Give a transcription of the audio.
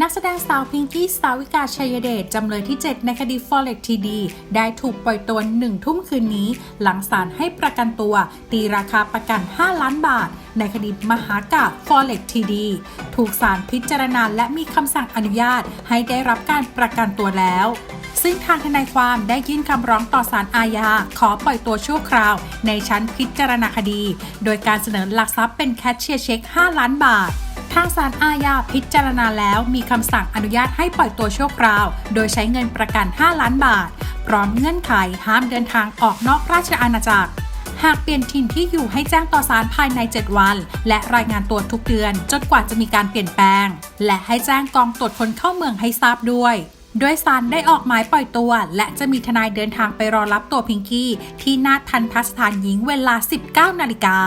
นักแสดงสาวพิงกี้สาวิกาชัยเดชจำเลยที่ 7 ในคดี Forex TD ได้ถูกปล่อยตัวหนึ่งทุ่มคืนนี้ หลังศาลให้ประกันตัว ตีราคาประกัน 5 ล้านบาท ในคดีมหากาบ Forex TD ถูกศาลพิจารณาและมีคำสั่งอนุญาตให้ได้รับการประกันตัวแล้วซึ่งทางทนายความได้ยื่นคำร้องต่อศาลอาญาขอปล่อยตัวชั่วคราว ในชั้นพิจารณาคดี โดยการเสนอหลักทรัพย์เป็นแคชเชียร์เช็ค 5 ล้านบาท ทางศาลอาญาพิจารณาแล้วมีคำสั่งอนุญาตให้ปล่อยตัวชั่วคราว โดยใช้เงินประกัน 5 ล้านบาท พร้อมเงื่อนไขห้ามเดินทางออกนอกราชอาณาจักร หากเปลี่ยนถิ่นที่อยู่ให้แจ้งต่อศาลภายใน 7 วัน และรายงานตัวทุกเดือน จนกว่าจะมีการเปลี่ยนแปลง และให้แจ้งกองตรวจคนเข้าเมืองให้ทราบด้วยโดยสารได้ออกหมายปล่อยตัว และจะมีทนายเดินทางไปรอรับตัวพิงกี้ ที่หน้าทันทสถานหญิงเวลา 19 นาฬิกา